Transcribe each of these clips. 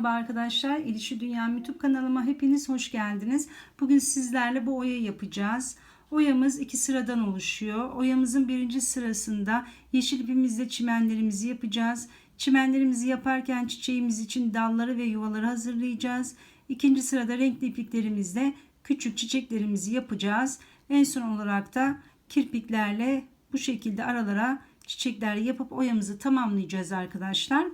Merhaba arkadaşlar. İlişi Dünya YouTube kanalıma hepiniz hoş geldiniz. Bugün sizlerle bu oya yapacağız. Oyamız iki sıradan oluşuyor. Oyamızın birinci sırasında yeşil ipimizle çimenlerimizi yapacağız. Çimenlerimizi yaparken çiçeğimiz için dalları ve yuvaları hazırlayacağız. İkinci sırada renkli ipliklerimizle küçük çiçeklerimizi yapacağız. En son olarak da kirpiklerle bu şekilde aralara çiçekler yapıp oyamızı tamamlayacağız arkadaşlar.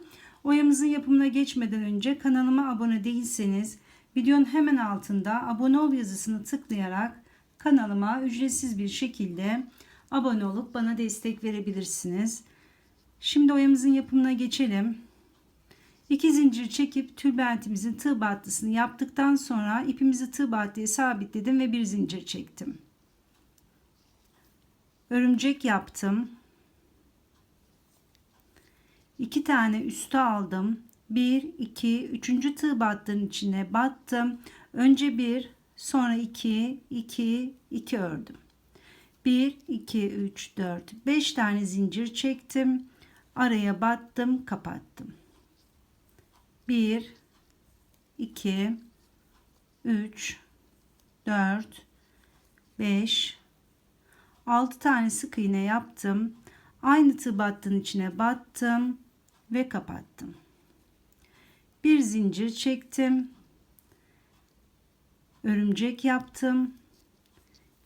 Oyamızın yapımına geçmeden önce kanalıma abone değilseniz videonun hemen altında abone ol yazısını tıklayarak kanalıma ücretsiz bir şekilde abone olup bana destek verebilirsiniz. Şimdi oyamızın yapımına geçelim. İki zincir çekip tülbentimizin tığ battısını yaptıktan sonra ipimizi tığ battıya sabitledim ve bir zincir çektim. Örümcek yaptım. 2 tane üstü aldım. 1 2 3. tığ battığın içine battım. Önce 1 sonra 2 2 2 ördüm. 1 2 3 4 5 tane zincir çektim. Araya battım, kapattım. 1 2 3 4 5 6 tane sık iğne yaptım. Aynı tığ battığın içine battım ve kapattım. Bir zincir çektim. Örümcek yaptım.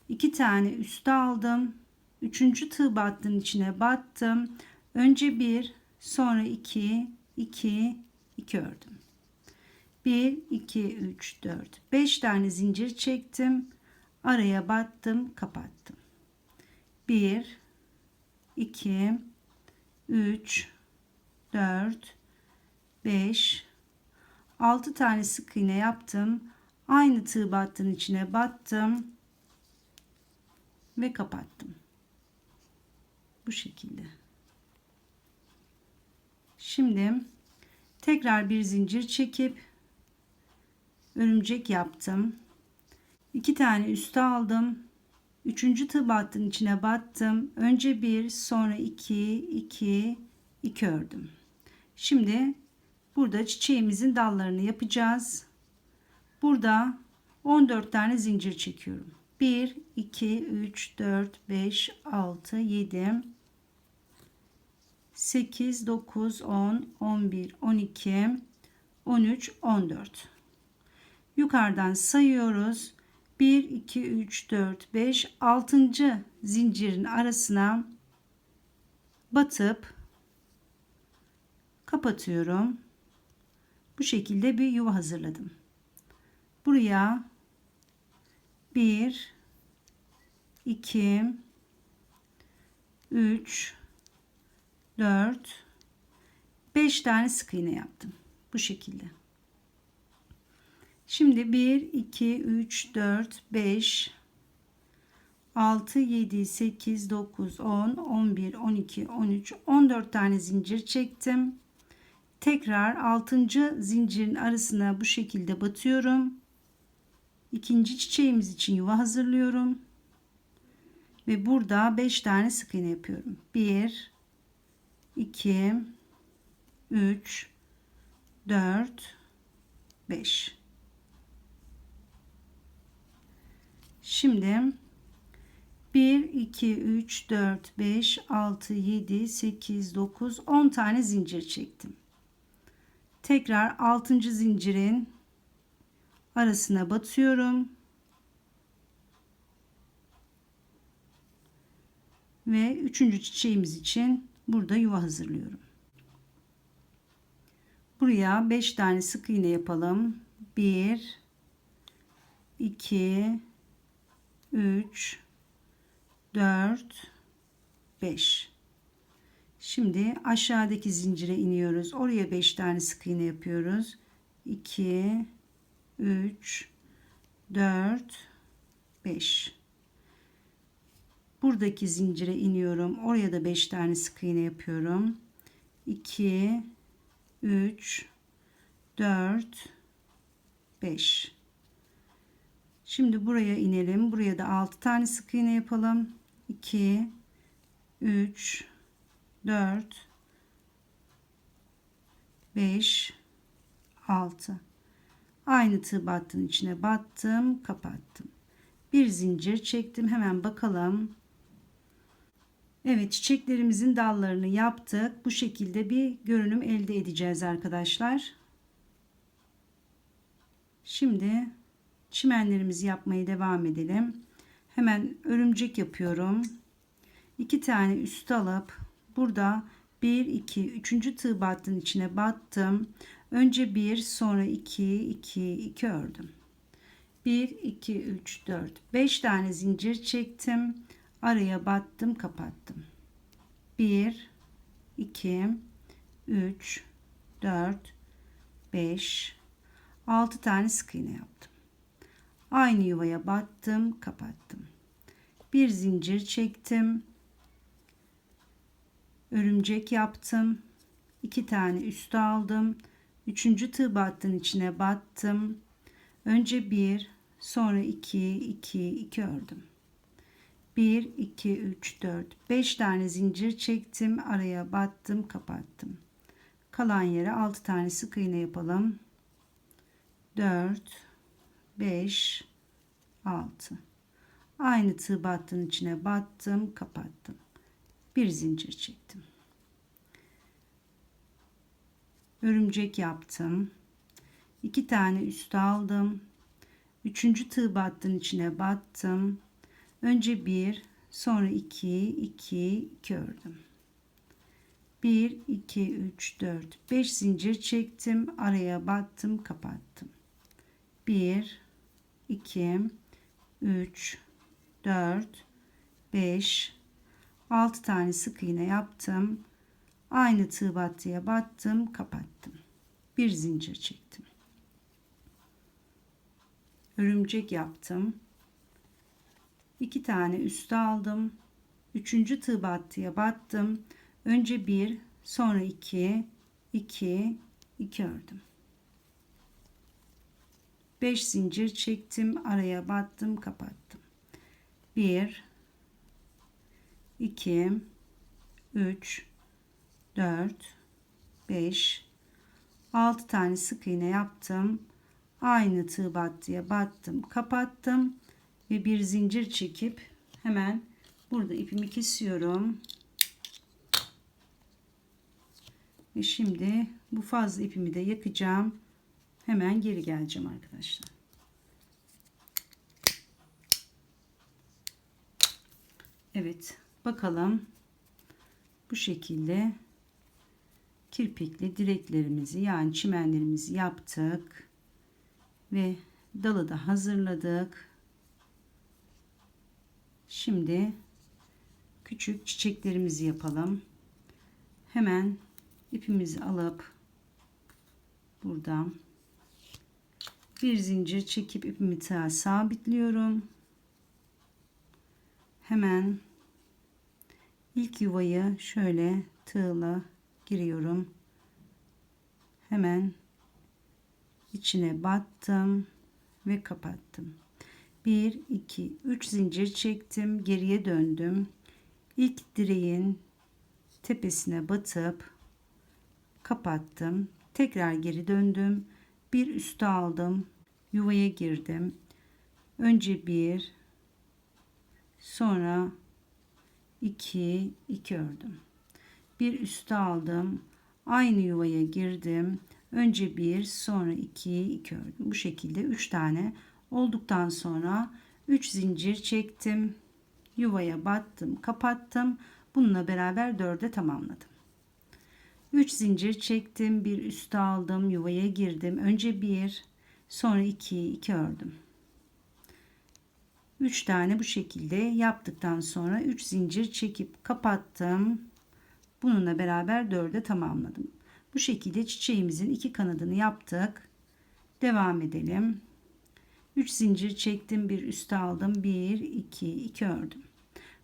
İki tane üste aldım. Üçüncü tığ battığın içine battım. Önce bir, sonra iki, iki, iki ördüm. Bir, iki, üç, dört, beş tane zincir çektim. Araya battım, kapattım. Bir, iki, üç, 4 5 6 tane sık iğne yaptım. Aynı tığ battığın içine battım ve kapattım. Bu şekilde. Şimdi tekrar bir zincir çekip örümcek yaptım. 2 tane üste aldım. Üçüncü tığ battığın içine battım. Önce bir, sonra iki, iki, iki ördüm. Şimdi burada çiçeğimizin dallarını yapacağız. Burada 14 tane zincir çekiyorum. 1, 2, 3, 4, 5, 6, 7, 8, 9, 10, 11, 12, 13, 14. Yukarıdan sayıyoruz. 1, 2, 3, 4, 5, 6. zincirin arasına batıp kapatıyorum. Bu şekilde bir yuva hazırladım. Buraya 1 2 3 4 5 tane sık iğne yaptım. Bu şekilde. Şimdi 1 2 3 4 5 6 7 8 9 10 11 12 13 14 tane zincir çektim tekrar 6. zincirin arasına bu şekilde batıyorum. İkinci çiçeğimiz için yuva hazırlıyorum. Ve burada 5 tane sık iğne yapıyorum. 1 2 3 4 5 Şimdi 1 2 3 4 5 6 7 8 9 10 tane zincir çektim tekrar 6. zincirin arasına batıyorum. Ve 3. çiçeğimiz için burada yuva hazırlıyorum. Buraya 5 tane sık iğne yapalım. 1 2 3 4 5 Şimdi aşağıdaki zincire iniyoruz. Oraya 5 tane sık iğne yapıyoruz. 2 3 4 5 Buradaki zincire iniyorum. Oraya da 5 tane sık iğne yapıyorum. 2 3 4 5 Şimdi buraya inelim. Buraya da 6 tane sık iğne yapalım. 2 3 4 5 6 aynı tığ battığın içine battım kapattım. Bir zincir çektim. Hemen bakalım. Evet çiçeklerimizin dallarını yaptık. Bu şekilde bir görünüm elde edeceğiz arkadaşlar. Şimdi çimenlerimizi yapmaya devam edelim. Hemen örümcek yapıyorum. İki tane üstü alıp burada 1 2 3. tığ battığın içine battım. Önce 1 sonra 2 2 2 ördüm. 1 2 3 4 5 tane zincir çektim. Araya battım kapattım. 1 2 3 4 5 6 tane sık iğne yaptım. Aynı yuvaya battım kapattım. Bir zincir çektim örümcek yaptım. İki tane üstü aldım. Üçüncü tığ battığın içine battım. Önce bir sonra iki iki iki ördüm. 1 2 3 4 5 tane zincir çektim. Araya battım kapattım. Kalan yere 6 tane sık iğne yapalım. 4 5 6 aynı tığ battığın içine battım kapattım bir zincir çektim. Örümcek yaptım. İki tane üstü aldım. Üçüncü tığ battığın içine battım. Önce bir sonra iki iki iki ördüm. 1 2 3 4 5 zincir çektim. Araya battım kapattım. 1 2 3 4 5 6 tane sık iğne yaptım. Aynı tığ battıya battım kapattım. Bir zincir çektim. Örümcek yaptım. İki tane üstü aldım. Üçüncü tığ battıya battım. Önce bir sonra iki iki iki ördüm. 5 zincir çektim araya battım kapattım. 1 2 3 4 5 6 tane sık iğne yaptım. Aynı tığ battıya battım kapattım ve bir zincir çekip hemen burada ipimi kesiyorum. Ve şimdi bu fazla ipimi de yakacağım. Hemen geri geleceğim arkadaşlar. Evet bakalım bu şekilde kirpikli direklerimizi yani çimenlerimizi yaptık ve dalı da hazırladık. Şimdi küçük çiçeklerimizi yapalım. Hemen ipimizi alıp buradan bir zincir çekip ipimi tığa sabitliyorum. Hemen ilk yuvayı şöyle tığla giriyorum. Hemen içine battım ve kapattım. 1 2 3 zincir çektim, geriye döndüm. İlk direğin tepesine batıp kapattım. Tekrar geri döndüm. Bir üstü aldım. Yuvaya girdim. Önce bir, sonra 2 2 ördüm. Bir üstü aldım. Aynı yuvaya girdim. Önce bir sonra 2 2 ördüm. Bu şekilde 3 tane olduktan sonra 3 zincir çektim. Yuvaya battım kapattım. Bununla beraber 4'e tamamladım. 3 zincir çektim bir üstü aldım yuvaya girdim. Önce bir sonra 2 2 ördüm 3 tane bu şekilde yaptıktan sonra 3 zincir çekip kapattım. Bununla beraber 4'e tamamladım. Bu şekilde çiçeğimizin iki kanadını yaptık. Devam edelim. 3 zincir çektim, bir üste aldım. 1 2 2 ördüm.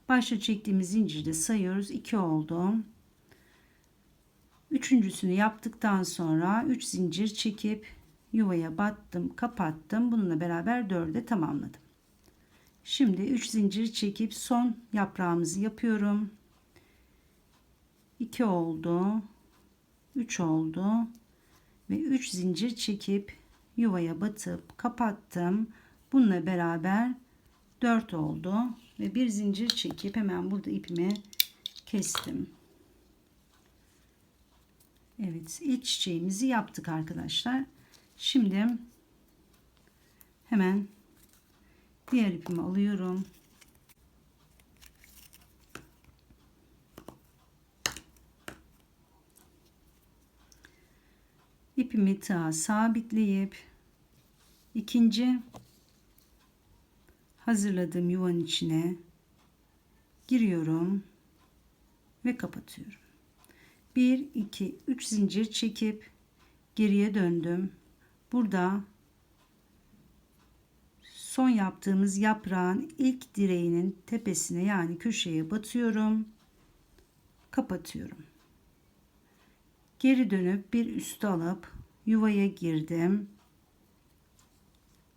Başta çektiğimiz zincirde sayıyoruz. 2 oldu. Üçüncüsünü yaptıktan sonra 3 zincir çekip yuvaya battım, kapattım. Bununla beraber 4'e tamamladım. Şimdi 3 zincir çekip son yaprağımızı yapıyorum. 2 oldu. 3 oldu. ve 3 zincir çekip yuvaya batıp kapattım. Bununla beraber 4 oldu ve bir zincir çekip hemen burada ipimi kestim. Evet ilk çiçeğimizi yaptık arkadaşlar. Şimdi hemen diğer ipimi alıyorum. ipimi tığa sabitleyip ikinci hazırladığım yuvanın içine giriyorum ve kapatıyorum. 1 2 3 zincir çekip geriye döndüm. Burada son yaptığımız yaprağın ilk direğinin tepesine yani köşeye batıyorum. Kapatıyorum. Geri dönüp bir üstü alıp yuvaya girdim.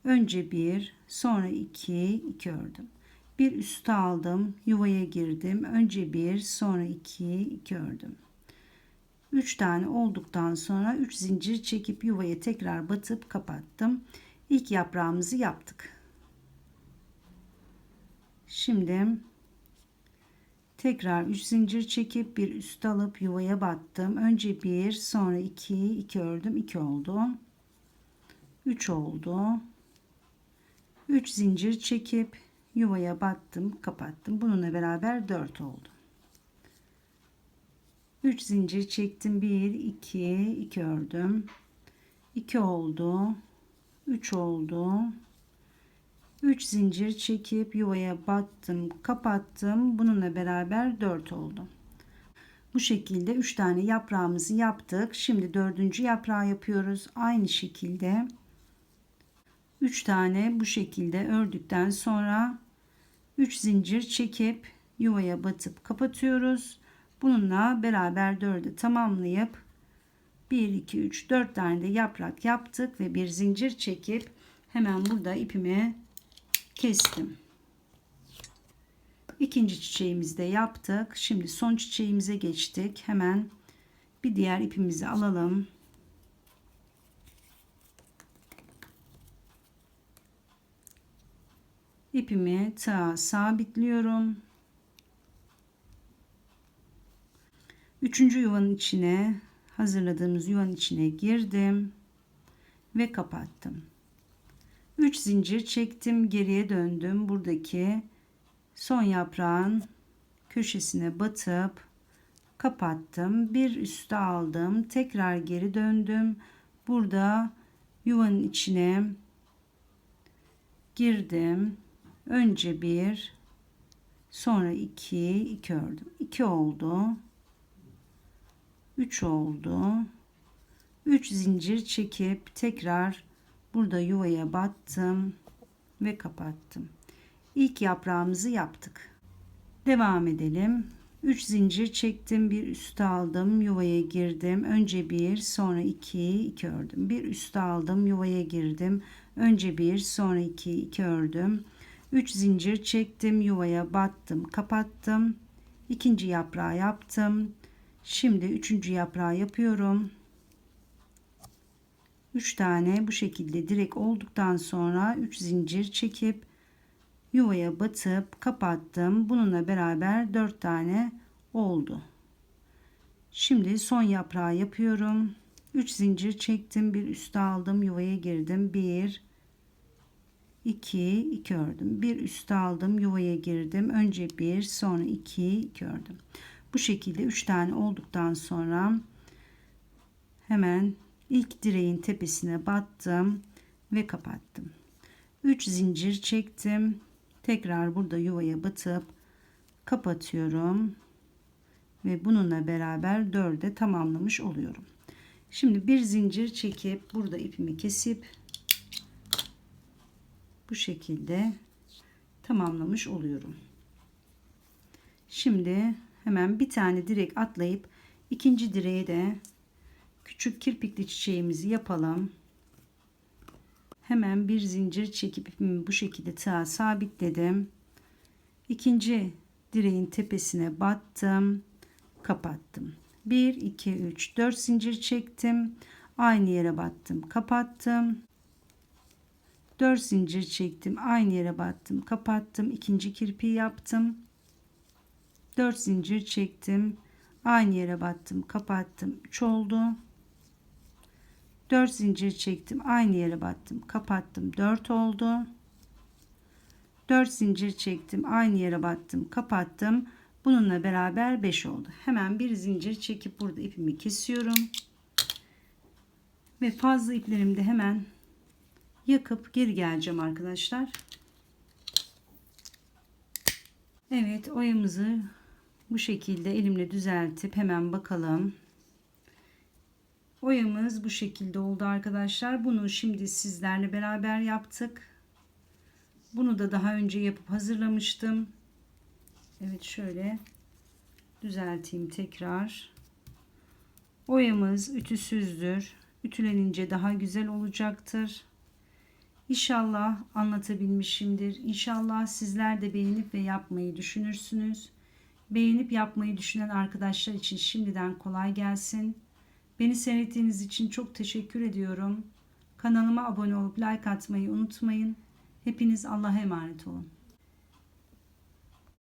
Önce bir, sonra iki, iki ördüm. Bir üstü aldım, yuvaya girdim. Önce bir, sonra iki, iki ördüm. Üç tane olduktan sonra üç zincir çekip yuvaya tekrar batıp kapattım. İlk yaprağımızı yaptık. Şimdi Tekrar 3 zincir çekip bir üst alıp yuvaya battım. Önce 1 sonra 2 2 ördüm 2 oldu. 3 oldu. 3 zincir çekip yuvaya battım kapattım. Bununla beraber 4 oldu. 3 zincir çektim 1 2 2 ördüm. 2 oldu. 3 oldu. 3 zincir çekip yuvaya battım kapattım. Bununla beraber 4 oldu. Bu şekilde 3 tane yaprağımızı yaptık. Şimdi dördüncü yaprağı yapıyoruz. Aynı şekilde 3 tane bu şekilde ördükten sonra 3 zincir çekip yuvaya batıp kapatıyoruz. Bununla beraber 4'ü tamamlayıp 1 2 3 4 tane de yaprak yaptık ve bir zincir çekip hemen burada ipimi kestim. İkinci çiçeğimizi de yaptık. Şimdi son çiçeğimize geçtik. Hemen bir diğer ipimizi alalım. İpimi tığa sabitliyorum. Üçüncü yuvanın içine hazırladığımız yuvanın içine girdim ve kapattım. 3 zincir çektim geriye döndüm. Buradaki son yaprağın köşesine batıp kapattım. Bir üste aldım tekrar geri döndüm. Burada yuvanın içine girdim. Önce bir sonra iki iki ördüm. İki oldu üç oldu. Üç zincir çekip tekrar Burada yuvaya battım ve kapattım. İlk yaprağımızı yaptık. Devam edelim. 3 zincir çektim, bir üst aldım, yuvaya girdim. Önce bir, sonra iki, iki ördüm. Bir üst aldım, yuvaya girdim. Önce bir, sonra iki, iki ördüm. 3 zincir çektim, yuvaya battım, kapattım. İkinci yaprağı yaptım. Şimdi üçüncü yaprağı yapıyorum. 3 tane bu şekilde direkt olduktan sonra 3 zincir çekip yuvaya batıp kapattım. Bununla beraber 4 tane oldu. Şimdi son yaprağı yapıyorum. 3 zincir çektim. Bir üst aldım. Yuvaya girdim. 1 2 2 ördüm. Bir üst aldım. Yuvaya girdim. Önce 1 sonra 2 2 ördüm. Bu şekilde 3 tane olduktan sonra hemen ilk direğin tepesine battım ve kapattım. 3 zincir çektim. Tekrar burada yuvaya batıp kapatıyorum. Ve bununla beraber 4'e tamamlamış oluyorum. Şimdi bir zincir çekip burada ipimi kesip bu şekilde tamamlamış oluyorum. Şimdi hemen bir tane direk atlayıp ikinci direğe de küçük kirpikli çiçeğimizi yapalım. Hemen bir zincir çekip ipimi bu şekilde tığa sabitledim. İkinci direğin tepesine battım. Kapattım. 1 2 3 4 zincir çektim. Aynı yere battım, kapattım. 4 zincir çektim. Aynı yere battım, kapattım. ikinci kirpiği yaptım. 4 zincir çektim. Aynı yere battım, kapattım. 3 oldu. 4 zincir çektim. Aynı yere battım, kapattım. 4 oldu. 4 zincir çektim. Aynı yere battım, kapattım. Bununla beraber 5 oldu. Hemen bir zincir çekip burada ipimi kesiyorum. Ve fazla iplerimi de hemen yakıp geri geleceğim arkadaşlar. Evet oyamızı bu şekilde elimle düzeltip hemen bakalım. Oyamız bu şekilde oldu arkadaşlar. Bunu şimdi sizlerle beraber yaptık. Bunu da daha önce yapıp hazırlamıştım. Evet şöyle düzelteyim tekrar. Oyamız ütüsüzdür. Ütülenince daha güzel olacaktır. İnşallah anlatabilmişimdir. İnşallah sizler de beğenip ve yapmayı düşünürsünüz. Beğenip yapmayı düşünen arkadaşlar için şimdiden kolay gelsin. Beni seyrettiğiniz için çok teşekkür ediyorum. Kanalıma abone olup like atmayı unutmayın. Hepiniz Allah'a emanet olun.